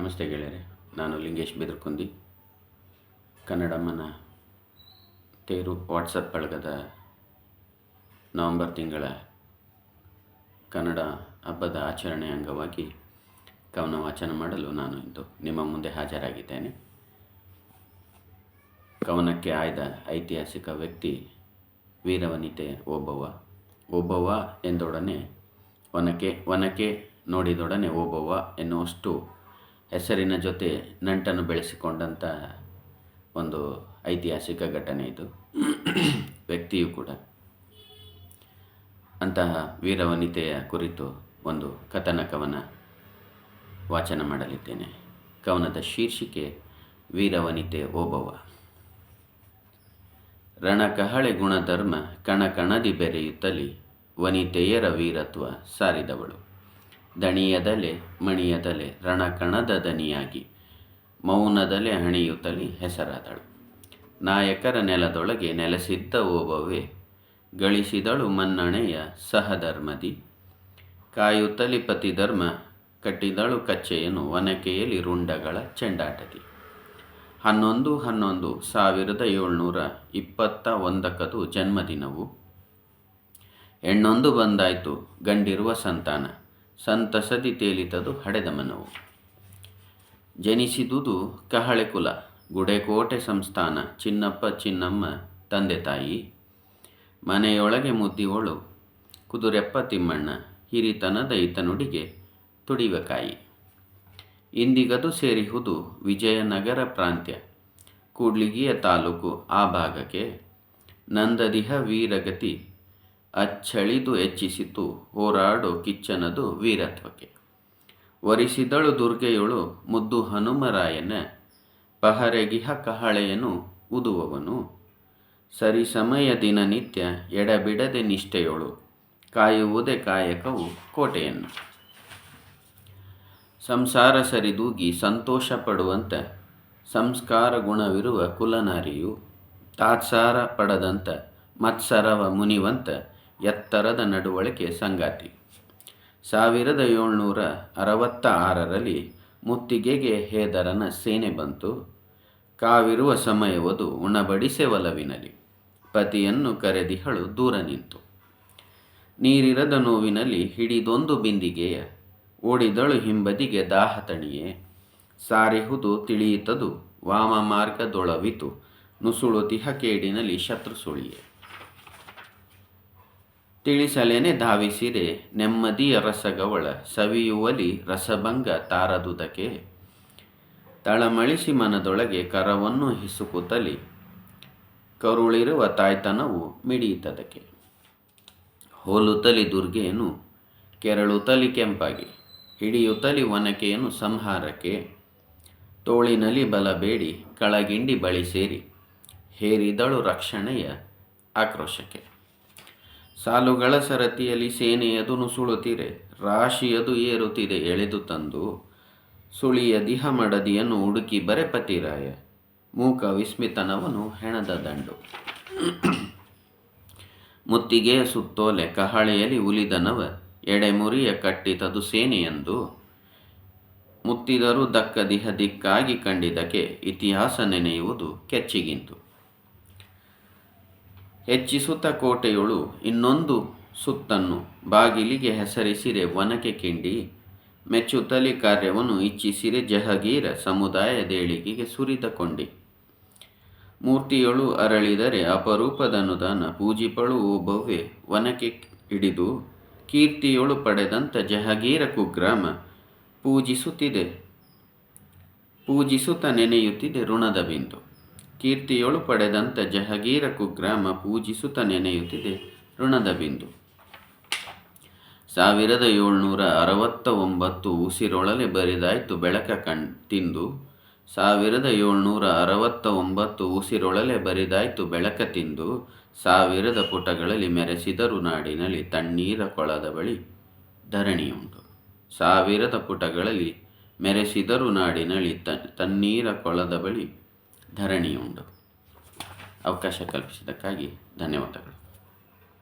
ನಮಸ್ತೆ ಗೆಳೆಯರೆ, ನಾನು ಲಿಂಗೇಶ್ ಬೆದರ್ಕುಂದಿ. ಕನ್ನಡಮ್ಮನ ತೇರು ವಾಟ್ಸಪ್ ಬಳಗದ ನವೆಂಬರ್ ತಿಂಗಳ ಕನ್ನಡ ಹಬ್ಬದ ಆಚರಣೆ ಅಂಗವಾಗಿ ಕವನ ವಾಚನ ಮಾಡಲು ನಾನು ಇಂದು ನಿಮ್ಮ ಮುಂದೆ ಹಾಜರಾಗಿದ್ದೇನೆ. ಕವನಕ್ಕೆ ಆಯ್ದ ಐತಿಹಾಸಿಕ ವ್ಯಕ್ತಿ ವೀರವನಿತೆ ಓಬವ್ವ. ಓಬವ್ವ ಎಂದೊಡನೆ ಒನಕೆ ಒನಕೆ ನೋಡಿದೊಡನೆ ಓಬವ್ವ ಎನ್ನುವಷ್ಟು ಹೆಸರಿನ ಜೊತೆ ನಂಟನ್ನು ಬೆಳೆಸಿಕೊಂಡಂಥ ಒಂದು ಐತಿಹಾಸಿಕ ಘಟನೆ ಇದು. ವ್ಯಕ್ತಿಯು ಕೂಡ ಅಂತಹ ವೀರವನಿತೆಯ ಕುರಿತು ಒಂದು ಕಥನ ಕವನ ವಾಚನ ಮಾಡಲಿದ್ದೇನೆ. ಕವನದ ಶೀರ್ಷಿಕೆ ವೀರವನಿತೆ ಓಬವ್ವ. ರಣಕಹಳೆ ಗುಣಧರ್ಮ ಕಣಕಣದಿ ಬೆರೆಯುತ್ತಲಿ, ವನಿತೆಯರ ವೀರತ್ವ ಸಾರಿದವಳು. ದಣಿಯದಲೆ ಮಣಿಯದಲೆ ರಣಕಣದ ದನಿಯಾಗಿ. ಮೌನದಲೆ ಹಣಿಯುತ್ತಲಿ ಹೆಸರಾದಳು. ನಾಯಕರ ನೆಲದೊಳಗೆ ನೆಲೆಸಿದ್ದ ಓಬವೇ ಗಳಿಸಿದಳು ಮನ್ನಣೆಯ ಸಹಧರ್ಮದಿ. ಕಾಯುತ್ತಲಿ ಪತಿಧರ್ಮ, ಕಟ್ಟಿದಳು ಕಚ್ಚೆಯನ್ನು ಒನಕೆಯಲ್ಲಿ ರುಂಡಗಳ ಚೆಂಡಾಟದಿ. ಹನ್ನೊಂದು ಹನ್ನೊಂದು ಸಾವಿರದ ಏಳ್ನೂರ ಇಪ್ಪತ್ತ ಒಂದಕ್ಕದು ಜನ್ಮದಿನವು. ಹೆಣ್ಣೊಂದು ಬಂದಾಯಿತು, ಗಂಡಿರುವ ಸಂತಾನ. ಸಂತಸದಿ ತೇಲಿತದು ಹಡೆದ ಮನವು. ಜನಿಸಿದುದು ಕಹಳೆ ಕುಲ, ಗುಡೆಕೋಟೆ ಸಂಸ್ಥಾನ, ಚಿನ್ನಪ್ಪ ಚಿನ್ನಮ್ಮ, ತಂದೆ ತಾಯಿ. ಮನೆಯೊಳಗೆ ಮುದ್ದಿವಳು, ಕುದುರೆಪ್ಪ ತಿಮ್ಮಣ್ಣ, ಹಿರಿತನದ ಈತನುಡಿಗೆ ತುಡಿವ ಕಾಯಿ. ಇಂದಿಗದು ಸೇರಿಹುದು ವಿಜಯನಗರ ಪ್ರಾಂತ್ಯ, ಕೂಡ್ಲಿಗಿಯ ತಾಲೂಕು ಆ ಭಾಗಕ್ಕೆ. ನಂದದಿಹ ವೀರಗತಿ ಅಚ್ಚಳಿದು ಹೆಚ್ಚಿಸಿತು. ಹೋರಾಡೋ ಕಿಚ್ಚನದು ವೀರತ್ವಕ್ಕೆ. ವರಿಸಿದಳು ದುರ್ಗೆಯೊಳು ಮುದ್ದು ಹನುಮರಾಯನ ಪಹರೆಗಿಹ ಕಹಳೆಯನು ಉದುವವನು. ಸರಿ ಸಮಯ ದಿನನಿತ್ಯ ಎಡಬಿಡದೆ ನಿಷ್ಠೆಯೊಳು. ಕಾಯುವುದೇ ಕಾಯಕವು ಕೋಟೆಯನ್ನು. ಸಂಸಾರ ಸರಿದೂಗಿ ಸಂತೋಷ ಪಡುವಂಥ ಸಂಸ್ಕಾರ ಗುಣವಿರುವ ಕುಲನಾರಿಯು ತಾತ್ಸಾರ ಪಡದಂಥ ಮತ್ಸರವ ಮುನಿವಂತ ಎತ್ತರದ ನಡುವಳಿಕೆ ಸಂಗಾತಿ. ಸಾವಿರದ ಏಳ್ನೂರ ಅರವತ್ತ ಆರರಲ್ಲಿ ಮುತ್ತಿಗೆಗೆ ಹೇದರನ ಸೇನೆ ಬಂತು. ಕಾವಿರುವ ಸಮಯವದು ಉಣಬಡಿಸೆ ಒಲವಿನಲಿ. ಪತಿಯನ್ನು ಕರೆದಿಹಳು ದೂರ ನಿಂತು. ನೀರಿರದ ನೋವಿನಲ್ಲಿ ಹಿಡಿದೊಂದು ಬಿಂದಿಗೆಯ, ಓಡಿದಳು ಹಿಂಬದಿಗೆ ದಾಹ ತಣಿಯೇ. ಸಾರಿಹುದು ತಿಳಿಯಿತದು ವಾಮ ಮಾರ್ಗದೊಳವಿತು ನುಸುಳುತಿಹ ಕೇಡಿನಲ್ಲಿ ಶತ್ರು ಸುಳಿಯೇ. ತಿಳಿಸಲೇನೆ ಧಾವಿಸಿರೆ, ನೆಮ್ಮದಿಯ ರಸಗವಳ ಸವಿಯುವಲಿ ರಸಭಂಗ ತಾರದುದಕೆ. ತಳಮಳಿಸಿ ಮನದೊಳಗೆ ಕರವನ್ನು ಹಿಸುಕುತ್ತಲಿ ಕರುಳಿರುವ ತಾಯ್ತನವು ಮಿಡಿಯುತ್ತದಕ್ಕೆ. ಹೋಲುತ್ತಲಿ ದುರ್ಗೆಯನ್ನು, ಕೆರಳುತ್ತಲಿ ಕೆಂಪಾಗಿ, ಹಿಡಿಯುತ್ತಲಿ ಒನಕೆಯನ್ನು ಸಂಹಾರಕ್ಕೆ. ತೋಳಿನಲ್ಲಿ ಬಲಬೇಡಿ ಕಳಗಿಂಡಿ ಬಳಿ ಸೇರಿ, ಹೇರಿದಳು ರಕ್ಷಣೆಯ ಆಕ್ರೋಶಕ್ಕೆ. ಸಾಲುಗಳ ಸರತಿಯಲ್ಲಿ ಸೇನೆಯದು ನುಸುಳುತ್ತಿರೆ ರಾಶಿಯದು ಏರುತ್ತಿದೆ. ಎಳೆದು ತಂದು ಸುಳಿಯ ದಿಹ ಮಡದಿಯನ್ನು ಹುಡುಕಿ ಬರೆ ಪತಿರಾಯ ಮೂಕ ವಿಸ್ಮಿತನವನು ಹೆಣದ ದಂಡು. ಮುತ್ತಿಗೆಯ ಸುತ್ತೋಲೆ ಕಹಳೆಯಲ್ಲಿ ಉಲಿದನವ. ಎಡೆಮುರಿಯ ಕಟ್ಟಿತದು ಸೇನೆಯಂದು ಮುತ್ತಿದರೂ ದಕ್ಕ ದಿಹ ದಿಕ್ಕಾಗಿ ಕಂಡಿದಕ್ಕೆ ಇತಿಹಾಸ ನೆನೆಯುವುದು ಕೆಚ್ಚಿಗಿಂತು. ಹೆಚ್ಚಿಸುತ್ತ ಕೋಟೆಯೊಳು ಇನ್ನೊಂದು ಸುತ್ತನ್ನು ಬಾಗಿಲಿಗೆ ಹೆಸರಿಸಿರೆ ವನಕೆ ಕಿಂಡಿ, ಮೆಚ್ಚುತ್ತಲಿ ಕಾರ್ಯವನ್ನು ಇಚ್ಛಿಸಿರೆ ಜಹಗೀರ ಸಮುದಾಯದೇಳಿಗೆಗೆ ಸುರಿದ ಕೊಂಡಿ. ಮೂರ್ತಿಯೊಳು ಅರಳಿದರೆ ಅಪರೂಪದನುದಾನ ಪೂಜಿಪಳು ಓಬವ್ವೆ ವನಕೆ ಹಿಡಿದು, ಕೀರ್ತಿಯೊಳು ಪಡೆದಂಥ ಜಹಗೀರ ಕುಗ್ರಾಮ ಪೂಜಿಸುತ್ತಿದೆ. ಪೂಜಿಸುತ್ತ ನೆನೆಯುತ್ತಿದೆ ಋಣದ ಬಿಂದು. ಕೀರ್ತಿಯೊಳು ಪಡೆದಂತ ಜಹಗೀರ ಕುಗ್ರಾಮ ಪೂಜಿಸುತ್ತ ನೆನೆಯುತ್ತಿದೆ ಋಣದ ಬಿಂದು. ಸಾವಿರದ ಏಳ್ನೂರ ಅರವತ್ತ ಒಂಬತ್ತು ಉಸಿರೊಳಲೆ ಬರಿದಾಯ್ತು ಬೆಳಕ ಕಣ್ ತಿಂದು, ಸಾವಿರದ ಏಳ್ನೂರ ಅರವತ್ತ ಒಂಬತ್ತು ಉಸಿರೊಳಲೆ ಬರಿದಾಯ್ತು ಬೆಳಕ ತಿಂದು, ಸಾವಿರದ ಪುಟಗಳಲ್ಲಿ ಮೆರೆಸಿದರು ನಾಡಿನಲ್ಲಿ ತಣ್ಣೀರ ಕೊಳದ ಬಳಿ ಧರಣಿಯುಂಟು. ಸಾವಿರದ ಪುಟಗಳಲ್ಲಿ ಮೆರೆಸಿದರು ನಾಡಿನಲ್ಲಿ ತಣ್ಣೀರ ಕೊಳದ ಬಳಿ ಧರಣಿಯುಂಟು. ಅವಕಾಶ ಕಲ್ಪಿಸಿದ್ದಕ್ಕಾಗಿ ಧನ್ಯವಾದಗಳು.